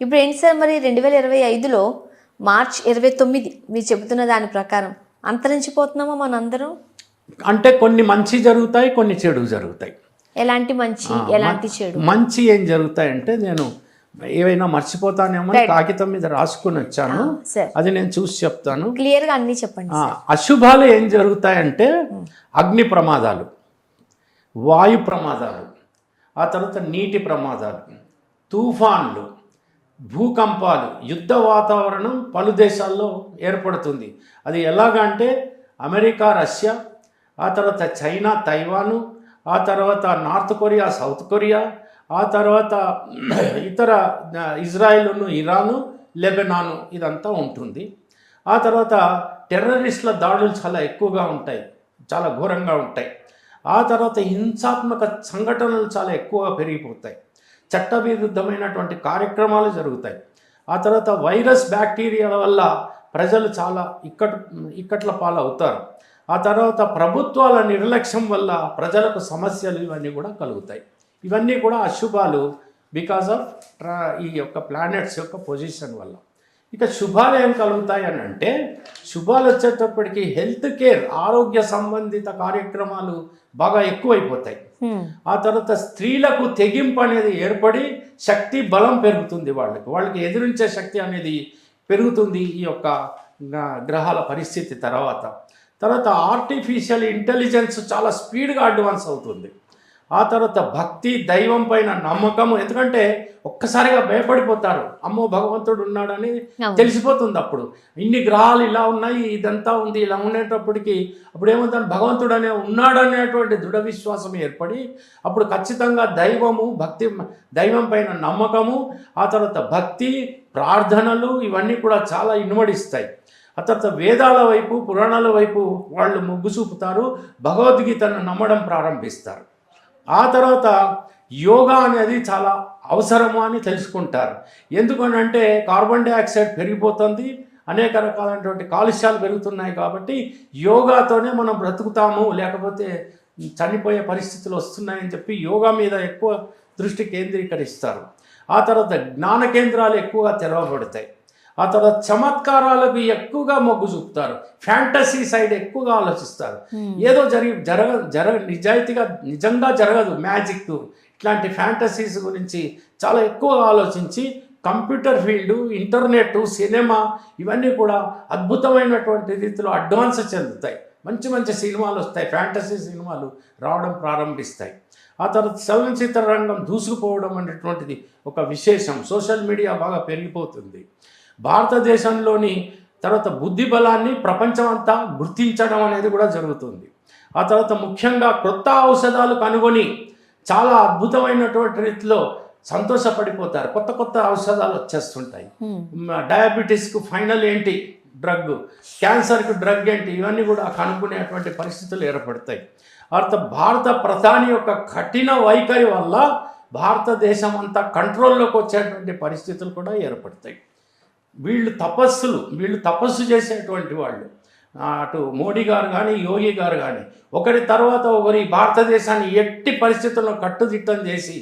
ఇప్పుడు ఏంటి సార్ మరి రెండు వేల ఇరవై ఐదులో మార్చ్ ఇరవై తొమ్మిది మీరు చెబుతున్న దాని ప్రకారం అంతరించిపోతున్నామా మనందరం? అంటే కొన్ని మంచి జరుగుతాయి కొన్ని చెడు జరుగుతాయి. ఎలాంటి మంచి ఎలాంటి చెడు? మంచి ఏం జరుగుతాయంటే నేను ఏవైనా మర్చిపోతానేమో కాగితం మీద రాసుకుని వచ్చాను. అది నేను చూసి చెప్తాను. క్లియర్గా అన్నీ చెప్పండి అశుభాలు ఏం జరుగుతాయంటే అగ్ని ప్రమాదాలు వాయు ప్రమాదాలు ఆ తర్వాత నీటి ప్రమాదాలు తుఫాన్లు భూకంపాలు యుద్ధ వాతావరణం పలు దేశాల్లో ఏర్పడుతుంది. అది ఎలాగంటే అమెరికా రష్యా ఆ తర్వాత చైనా తైవాను ఆ తర్వాత నార్త్ కొరియా సౌత్ కొరియా ఆ తర్వాత ఇతర ఇజ్రాయిల్ను ఇరాను లెబెనాను ఇదంతా ఉంటుంది. ఆ తర్వాత టెర్రరిస్టుల దాడులు చాలా ఎక్కువగా ఉంటాయి చాలా ఘోరంగా ఉంటాయి. ఆ తర్వాత హింసాత్మక సంఘటనలు చాలా ఎక్కువగా పెరిగిపోతాయి. చట్టవిరుద్ధమైనటువంటి కార్యక్రమాలు జరుగుతాయి. ఆ తర్వాత వైరస్ బ్యాక్టీరియాల వల్ల ప్రజలు చాలా ఇక్కట్ ఇక్కట్ల పాలవుతారు. ఆ తర్వాత ప్రభుత్వాల నిర్లక్ష్యం వల్ల ప్రజలకు సమస్యలు ఇవన్నీ కూడా కలుగుతాయి. ఇవన్నీ కూడా అశుభాలు బికాస్ ఆఫ్ ట్రా ఈ యొక్క ప్లానెట్స్ యొక్క పొజిషన్ వల్ల. ఇక శుభాలు ఏం కలుగుతాయి అని అంటే శుభాలు వచ్చేటప్పటికి హెల్త్ కేర్ ఆరోగ్య సంబంధిత కార్యక్రమాలు బాగా ఎక్కువైపోతాయి. ఆ తర్వాత స్త్రీలకు తెగింపు అనేది ఏర్పడి శక్తి బలం పెరుగుతుంది వాళ్ళకి. వాళ్ళకి ఎదిరించే శక్తి అనేది పెరుగుతుంది ఈ యొక్క గ్రహాల పరిస్థితి తర్వాత. తర్వాత ఆర్టిఫిషియల్ ఇంటెలిజెన్స్ చాలా స్పీడ్గా అడ్వాన్స్ అవుతుంది. ఆ తర్వాత భక్తి దైవం పైన నమ్మకం ఎందుకంటే ఒక్కసారిగా భయపడిపోతారు. అమ్మో భగవంతుడు ఉన్నాడని. తెలిసిపోతుంది అప్పుడు. ఇన్ని గ్రహాలు ఇలా ఉన్నాయి ఇదంతా ఉంది ఇలా ఉండేటప్పటికి అప్పుడు ఏమవుతుంది? భగవంతుడు అనే ఉన్నాడనేటువంటి దృఢ విశ్వాసం ఏర్పడి అప్పుడు ఖచ్చితంగా దైవము భక్తి దైవం పైన నమ్మకము ఆ తర్వాత భక్తి ప్రార్థనలు ఇవన్నీ కూడా చాలా ఇనుమడిస్తాయి. ఆ తర్వాత వేదాల వైపు పురాణాల వైపు వాళ్ళు మొగ్గు చూపుతారు. భగవద్గీతను నమ్మడం ప్రారంభిస్తారు. ఆ తర్వాత యోగా అనేది చాలా అవసరము అని తెలుసుకుంటారు. ఎందుకనంటే కార్బన్ డైఆక్సైడ్ పెరిగిపోతుంది అనేక రకాలైనటువంటి కాలుష్యాలు పెరుగుతున్నాయి కాబట్టి యోగాతోనే మనం బ్రతుకుతాము లేకపోతే చనిపోయే పరిస్థితులు వస్తున్నాయని చెప్పి యోగా మీద ఎక్కువ దృష్టి కేంద్రీకరిస్తారు. ఆ తర్వాత జ్ఞాన కేంద్రాలు ఎక్కువగా తెరవబడతాయి. ఆ తర్వాత చమత్కారాలకు ఎక్కువగా మొగ్గు చూపుతారు. ఫ్యాంటసీ సైడ్ ఎక్కువగా ఆలోచిస్తారు. ఏదో జరిగి జరగ జరగ నిజాయితీగా నిజంగా జరగదు మ్యాజిక్. ఇట్లాంటి ఫ్యాంటసీస్ గురించి చాలా ఎక్కువగా ఆలోచించి కంప్యూటర్ ఫీల్డ్ ఇంటర్నెట్ సినిమా ఇవన్నీ కూడా అద్భుతమైనటువంటి రీతిలో అడ్వాన్స్ చెందుతాయి. మంచి మంచి సినిమాలు వస్తాయి. ఫ్యాంటసీ సినిమాలు రావడం ప్రారంభిస్తాయి. ఆ తర్వాత చలనచిత్ర రంగం దూసుకుపోవడం అనేటువంటిది ఒక విశేషం. సోషల్ మీడియా బాగా పెరిగిపోతుంది. భారతదేశంలోని తర్వాత బుద్ధి బలాన్ని ప్రపంచం అంతా గుర్తించడం అనేది కూడా జరుగుతుంది. ఆ తర్వాత ముఖ్యంగా కొత్త ఔషధాలు కనుగొని చాలా అద్భుతమైనటువంటి రీతిలో సంతోషపడిపోతారు. కొత్త కొత్త ఔషధాలు వచ్చేస్తుంటాయి. డయాబెటీస్కు ఫైనల్ ఏంటి? డ్రగ్. క్యాన్సర్కి డ్రగ్ ఏంటి? ఇవన్నీ కూడా కనుక్కునేటువంటి పరిస్థితులు ఏర్పడతాయి. అర్థ భారత ప్రధాని యొక్క కఠిన వైఖరి వల్ల భారతదేశం అంతా కంట్రోల్లోకి వచ్చేటువంటి పరిస్థితులు కూడా ఏర్పడతాయి. వీళ్ళు తపస్సులు వీళ్ళు తపస్సు చేసేటువంటి వాళ్ళు. అటు మోడీ గారు కానీ యోగి గారు కానీ ఒకరి తర్వాత ఒకరి భారతదేశాన్ని ఎట్టి పరిస్థితుల్లో కట్టుదిట్టం చేసి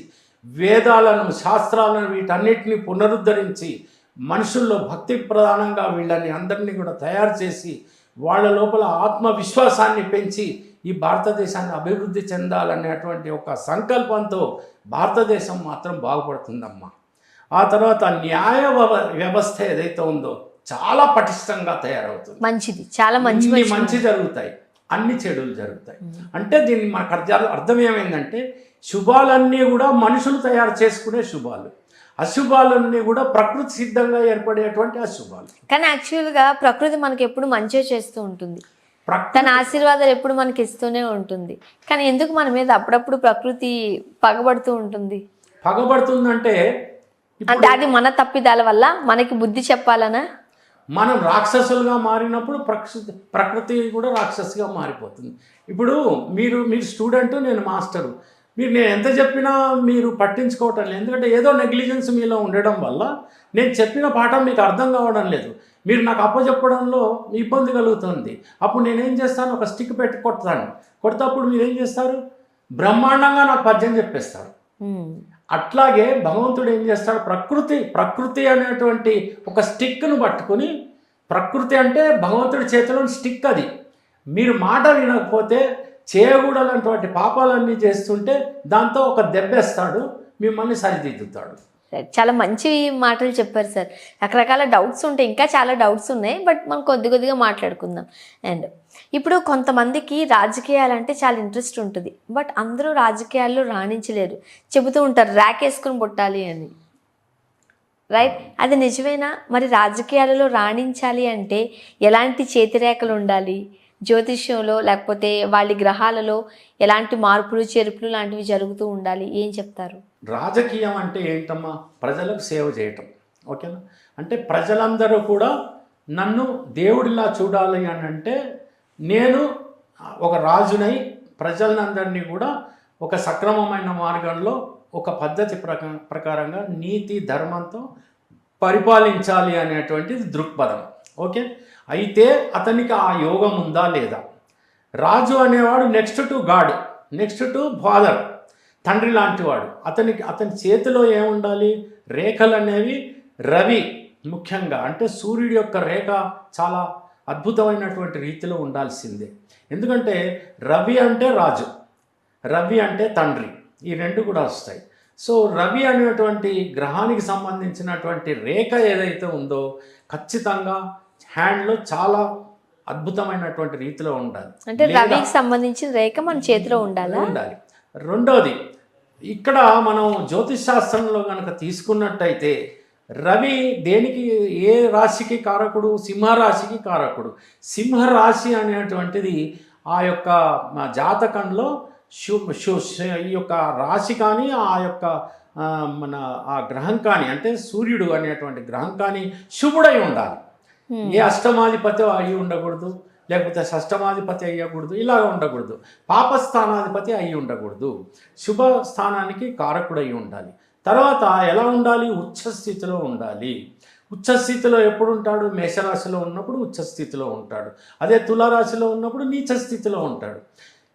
వేదాలను శాస్త్రాలను వీటన్నిటిని పునరుద్ధరించి మనుషుల్లో భక్తి ప్రధానంగా వీళ్ళని అందరినీ కూడా తయారు చేసి వాళ్ళ లోపల ఆత్మవిశ్వాసాన్ని పెంచి ఈ భారతదేశాన్ని అభివృద్ధి చెందాలనేటువంటి ఒక సంకల్పంతో భారతదేశం మాత్రం బాగుపడుతుందమ్మా. ఆ తర్వాత న్యాయ వ్యవ- వ్యవస్థ ఏదైతే ఉందో చాలా పటిష్టంగా తయారవుతుంది. మంచిది. చాలా మంచి మంచి మంచి జరుగుతాయి. అన్ని చెడులు జరుగుతాయి. అంటే దీన్ని మనకు అర్థం అర్థం ఏమైందంటే శుభాలన్నీ కూడా మనుషులు తయారు చేసుకునే శుభాలు. అశుభాలన్నీ కూడా ప్రకృతి సిద్ధంగా ఏర్పడేటువంటి అశుభాలు. కానీ యాక్చువల్గా ప్రకృతి మనకి ఎప్పుడు మంచిగా చేస్తూ ఉంటుంది. తన ఆశీర్వాదాలు ఎప్పుడు మనకి ఇస్తూనే ఉంటుంది. కానీ ఎందుకు మన మీద అప్పుడప్పుడు ప్రకృతి పగబడుతూ ఉంటుంది? పగబడుతుందంటే అంటే అది మన తప్పిదాల వల్ల మనకి బుద్ధి చెప్పాలనా? మనం రాక్షసులుగా మారినప్పుడు ప్రకృతి ప్రకృతి కూడా రాక్షసిగా మారిపోతుంది. ఇప్పుడు మీరు మీరు స్టూడెంట్ నేను మాస్టరు. మీరు నేను ఎంత చెప్పినా మీరు పట్టించుకోవటం లేదు. ఎందుకంటే ఏదో నెగ్లిజెన్స్ మీలో ఉండడం వల్ల నేను చెప్పిన పాఠం మీకు అర్థం కావడం లేదు. మీరు నాకు అప్పచెప్పడంలో ఇబ్బంది కలుగుతుంది. అప్పుడు నేనేం చేస్తాను? ఒక స్టిక్ పెట్టి కొడతాను. కొడితే అప్పుడు మీరు ఏం చేస్తారు? బ్రహ్మాండంగా నాకు పద్యం చెప్పేస్తారు. అట్లాగే భగవంతుడు ఏం చేస్తాడు? ప్రకృతి ప్రకృతి అనేటువంటి ఒక స్టిక్ను పట్టుకుని ప్రకృతి అంటే భగవంతుడి చేతిలోని స్టిక్ అది. మీరు మాట వినకపోతే చేయకూడనటువంటి పాపాలన్నీ చేస్తుంటే దాంతో ఒక దెబ్బేస్తాడు మిమ్మల్ని సరిదిద్దుతాడు. చాలా మంచి మాటలు చెప్పారు సార్. రకరకాల డౌట్స్ ఉంటాయి ఇంకా చాలా డౌట్స్ ఉన్నాయి బట్ మనం కొద్ది కొద్దిగా మాట్లాడుకుందాం. అండ్ ఇప్పుడు కొంతమందికి రాజకీయాలంటే చాలా ఇంట్రెస్ట్ ఉంటుంది. బట్ అందరూ రాజకీయాల్లో రాణించలేరు. చెబుతూ ఉంటారు ర్యాక్ వేసుకుని పుట్టాలి అని. రైట్? అది నిజమేనా? మరి రాజకీయాలలో రాణించాలి అంటే ఎలాంటి చేతిరేఖలు ఉండాలి? జ్యోతిష్యంలో లేకపోతే వాళ్ళ గ్రహాలలో ఎలాంటి మార్పులు చేర్పులు లాంటివి జరుగుతూ ఉండాలి? ఏం చెప్తారు? రాజకీయం అంటే ఏంటమ్మా? ప్రజలకు సేవ చేయటం. ఓకేనా? అంటే ప్రజలందరూ కూడా నన్ను దేవుడిలా చూడాలి అని అంటే నేను ఒక రాజునై ప్రజలందరినీ కూడా ఒక సక్రమమైన మార్గంలో ఒక పద్ధతి ప్రక ప్రకారంగా నీతి ధర్మంతో పరిపాలించాలి అనేటువంటిది దృక్పథం. ఓకే? అయితే అతనికి ఆ యోగం ఉందా లేదా? రాజు అనేవాడు next to god next to father తండ్రి లాంటివాడు అతనికి అతని చేతిలో ఏముండాలి? రేఖలు అనేవి రవి ముఖ్యంగా. అంటే సూర్యుడి యొక్క రేఖ చాలా అద్భుతమైనటువంటి రీతిలో ఉండాల్సిందే. ఎందుకంటే రవి అంటే రాజు రవి అంటే తండ్రి ఈ రెండు కూడా వస్తాయి. సో రవి అనేటువంటి గ్రహానికి సంబంధించినటువంటి రేఖ ఏదైతే ఉందో ఖచ్చితంగా హ్యాండ్లో చాలా అద్భుతమైనటువంటి రీతిలో ఉండాలి. అంటే రవికి సంబంధించిన రేఖ మన చేతిలో ఉండాలా? ఉండాలి. రెండోది ఇక్కడ మనం జ్యోతిష్ శాస్త్రంలో కనుక తీసుకున్నట్టయితే రవి దేనికి ఏ రాశికి కారకుడు? సింహరాశికి కారకుడు. సింహరాశి అనేటువంటిది ఆ యొక్క జాతకంలో ఈ యొక్క రాశి కానీ ఆ యొక్క మన ఆ గ్రహం కానీ అంటే సూర్యుడు అనేటువంటి గ్రహం కానీ శుభుడై ఉండాలి. ఏ అష్టమాధిపతి అయి ఉండకూడదు లేకపోతే షష్టమాధిపతి అయ్యకూడదు ఇలాగ ఉండకూడదు. పాపస్థానాధిపతి అయి ఉండకూడదు. శుభ స్థానానికి కారకుడై ఉండాలి. తర్వాత ఎలా ఉండాలి? ఉచ్చస్థితిలో ఉండాలి. ఉచ్చస్థితిలో ఎప్పుడు ఉంటాడు మేషరాశిలో ఉన్నప్పుడు ఉచ్చస్థితిలో ఉంటాడు. అదే తులారాశిలో ఉన్నప్పుడు నీచ స్థితిలో ఉంటాడు.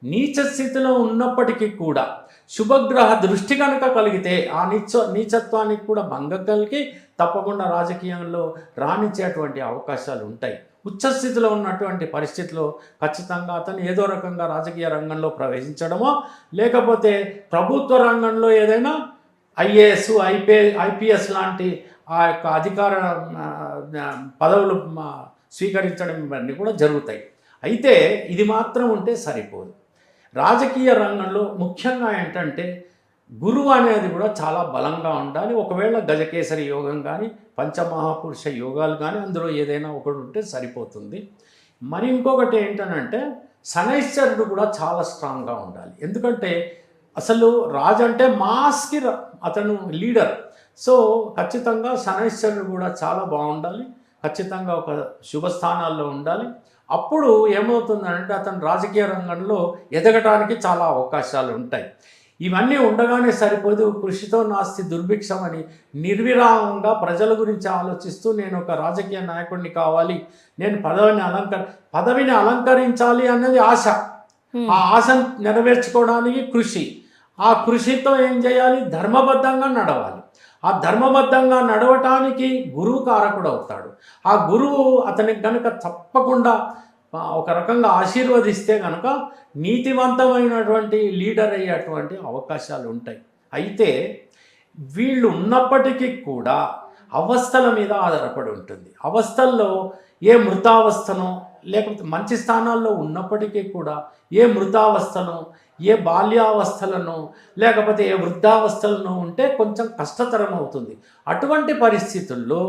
నీచ స్థితిలో ఉన్నప్పటికీ కూడా శుభగ్రహ దృష్టి కనుక కలిగితే ఆ నీచ నీచత్వానికి కూడా భంగం కలిగి తప్పకుండా రాజకీయంలో రాణించేటువంటి అవకాశాలు ఉంటాయి. ఉచ్చస్థితిలో ఉన్నటువంటి పరిస్థితిలో ఖచ్చితంగా అతను ఏదో రకంగా రాజకీయ రంగంలో ప్రవేశించడమో లేకపోతే ప్రభుత్వ రంగంలో ఏదైనా ఐఏఎస్ ఐపీ ఐపీఎస్ లాంటి ఆ యొక్క అధికార పదవులు స్వీకరించడం ఇవన్నీ కూడా జరుగుతాయి. అయితే ఇది మాత్రం ఉంటే సరిపోదు. రాజకీయ రంగంలో ముఖ్యంగా ఏంటంటే గురువు అనేది కూడా చాలా బలంగా ఉండాలి. ఒకవేళ గజకేసరి యోగం కానీ పంచమహాపురుష యోగాలు కానీ అందులో ఏదైనా ఒకటి ఉంటే సరిపోతుంది. మరి ఇంకొకటి ఏంటనంటే శనైశ్వరుడు కూడా చాలా స్ట్రాంగ్గా ఉండాలి. ఎందుకంటే అసలు రాజు అంటే మాస్కి అతను లీడర్. సో ఖచ్చితంగా శనైశ్వరుడు కూడా చాలా బాగుండాలి. ఖచ్చితంగా ఒక శుభ స్థానాల్లో ఉండాలి. అప్పుడు ఏమవుతుందంటే అతను రాజకీయ రంగంలో ఎదగటానికి చాలా అవకాశాలు ఉంటాయి. ఇవన్నీ ఉండగానే సరిపోదు. కృషితో నాస్తి దుర్భిక్షం అని నిర్విరామంగా ప్రజల గురించి ఆలోచిస్తూ నేను ఒక రాజకీయ నాయకుడిని కావాలి. నేను పదవిని అలంకర పదవిని అలంకరించాలి అన్నది ఆశ. ఆ ఆశను నెరవేర్చుకోవడానికి కృషి. ఆ కృషితో ఏం చేయాలి? ధర్మబద్ధంగా నడవాలి. ఆ ధర్మబద్ధంగా నడవటానికి గురువు కారకుడు అవుతాడు. ఆ గురువు అతనికి కనుక తప్పకుండా ఒక రకంగా ఆశీర్వదిస్తే కనుక నీతివంతమైనటువంటి లీడర్ అయ్యేటువంటి అవకాశాలు ఉంటాయి. అయితే వీళ్ళు ఉన్నప్పటికీ కూడా అవస్థల మీద ఆధారపడి ఉంటుంది. అవస్థల్లో ఏ మృతావస్థనో లేకపోతే మంచి స్థానాల్లో ఉన్నప్పటికీ కూడా ఏ మృతావస్థనో ఏ బాల్యావస్థలను లేకపోతే ఏ వృద్ధావస్థలను ఉంటే కొంచెం కష్టతరం అవుతుంది అటువంటి పరిస్థితుల్లో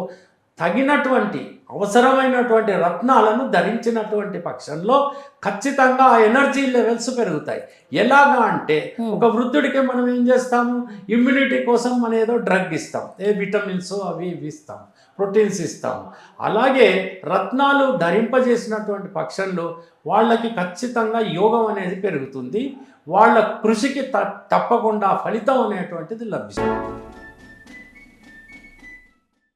తగినటువంటి అవసరమైనటువంటి రత్నాలను ధరించినటువంటి పక్షంలో ఖచ్చితంగా ఆ ఎనర్జీ లెవెల్స్ పెరుగుతాయి. ఎలాగా అంటే ఒక వృద్ధుడికి మనం ఏం చేస్తాము? ఇమ్యూనిటీ కోసం మనం ఏదో డ్రగ్ ఇస్తాం. ఏ విటమిన్స్ అవి ఇవి ఇస్తాం. ప్రోటీన్స్ ఇస్తాము అలాగే రత్నాలు ధరింపజేసినటువంటి పక్షంలో వాళ్ళకి ఖచ్చితంగా యోగం అనేది పెరుగుతుంది. వాళ్ళ కృషికి తప్పకుండా ఫలితం అనేటువంటిది లభిస్తుంది.